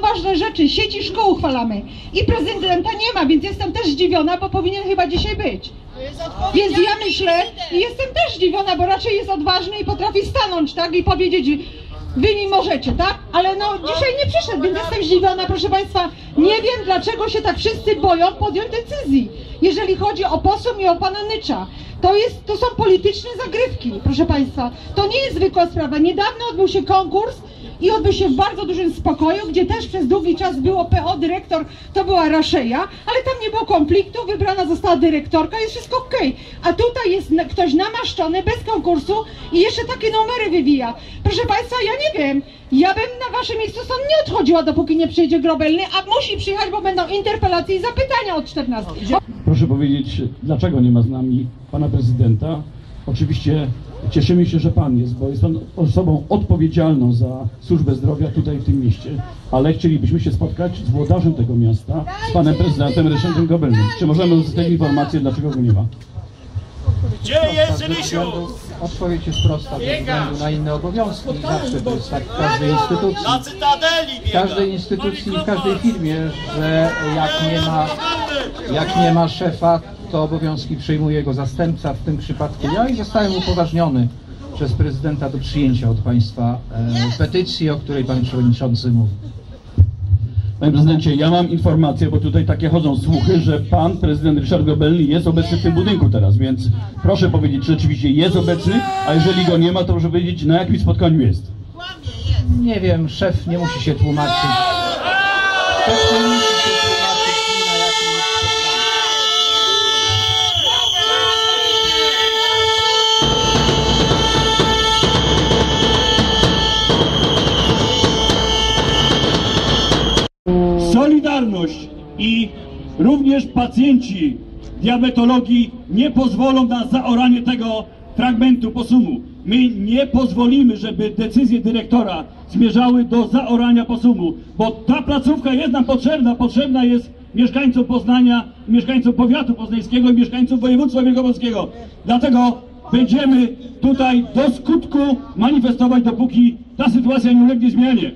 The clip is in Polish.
ważne rzeczy, sieci szkół uchwalamy i prezydenta nie ma, więc jestem też zdziwiona, bo powinien chyba dzisiaj być. Więc ja myślę i jestem też zdziwiona, bo raczej jest odważny i potrafi stanąć, tak, i powiedzieć wy mi możecie, tak? Ale no dzisiaj nie przyszedł, więc jestem zdziwiona, proszę Państwa. Nie wiem, dlaczego się tak wszyscy boją podjąć decyzji, jeżeli chodzi o posłów i o pana Nycza. To, jest, to są polityczne zagrywki, proszę Państwa. To nie jest zwykła sprawa. Niedawno odbył się konkurs i odbył się w bardzo dużym spokoju, gdzie też przez długi czas było PO, dyrektor to była Raszeja, ale tam nie było konfliktu, wybrana została dyrektorka, jest wszystko okej. A tutaj jest ktoś namaszczony bez konkursu i jeszcze takie numery wywija. Proszę Państwa, ja nie wiem, ja bym na Waszym miejscu stąd nie odchodziła, dopóki nie przyjedzie Grobelny, a musi przyjechać, bo będą interpelacje i zapytania od 14. Proszę powiedzieć, dlaczego nie ma z nami pana prezydenta? Oczywiście cieszymy się, że pan jest, bo jest pan osobą odpowiedzialną za służbę zdrowia tutaj w tym mieście, ale chcielibyśmy się spotkać z włodarzem tego miasta, z panem prezydentem Ryszardem Gobelnym. Czy możemy uzyskać informację, dlaczego go nie ma? Gdzie jest Rysiu? odpowiedź jest prosta, ze względu na inne obowiązki. Zawsze to jest tak w każdej instytucji. Na Cytadeli W każdej instytucji, w każdej firmie, że jak nie ma, jak nie ma szefa, to obowiązki przejmuje jego zastępca, w tym przypadku ja i zostałem upoważniony przez prezydenta do przyjęcia od Państwa e, petycji, o której Pan Przewodniczący mówi. Panie prezydencie, ja mam informację, bo tutaj takie chodzą słuchy, że pan prezydent Ryszard Gobelny jest obecny w tym budynku teraz, więc proszę powiedzieć, czy rzeczywiście jest obecny, a jeżeli go nie ma, to proszę powiedzieć, na jakim spotkaniu jest. Nie wiem, szef nie musi się tłumaczyć. Solidarność i również pacjenci diabetologii nie pozwolą na zaoranie tego fragmentu posumu. My nie pozwolimy, żeby decyzje dyrektora zmierzały do zaorania posumu, bo ta placówka jest nam potrzebna, potrzebna jest mieszkańcom Poznania, mieszkańcom powiatu poznańskiego i mieszkańcom województwa wielkopolskiego. Dlatego będziemy tutaj do skutku manifestować, dopóki ta sytuacja nie ulegnie zmianie.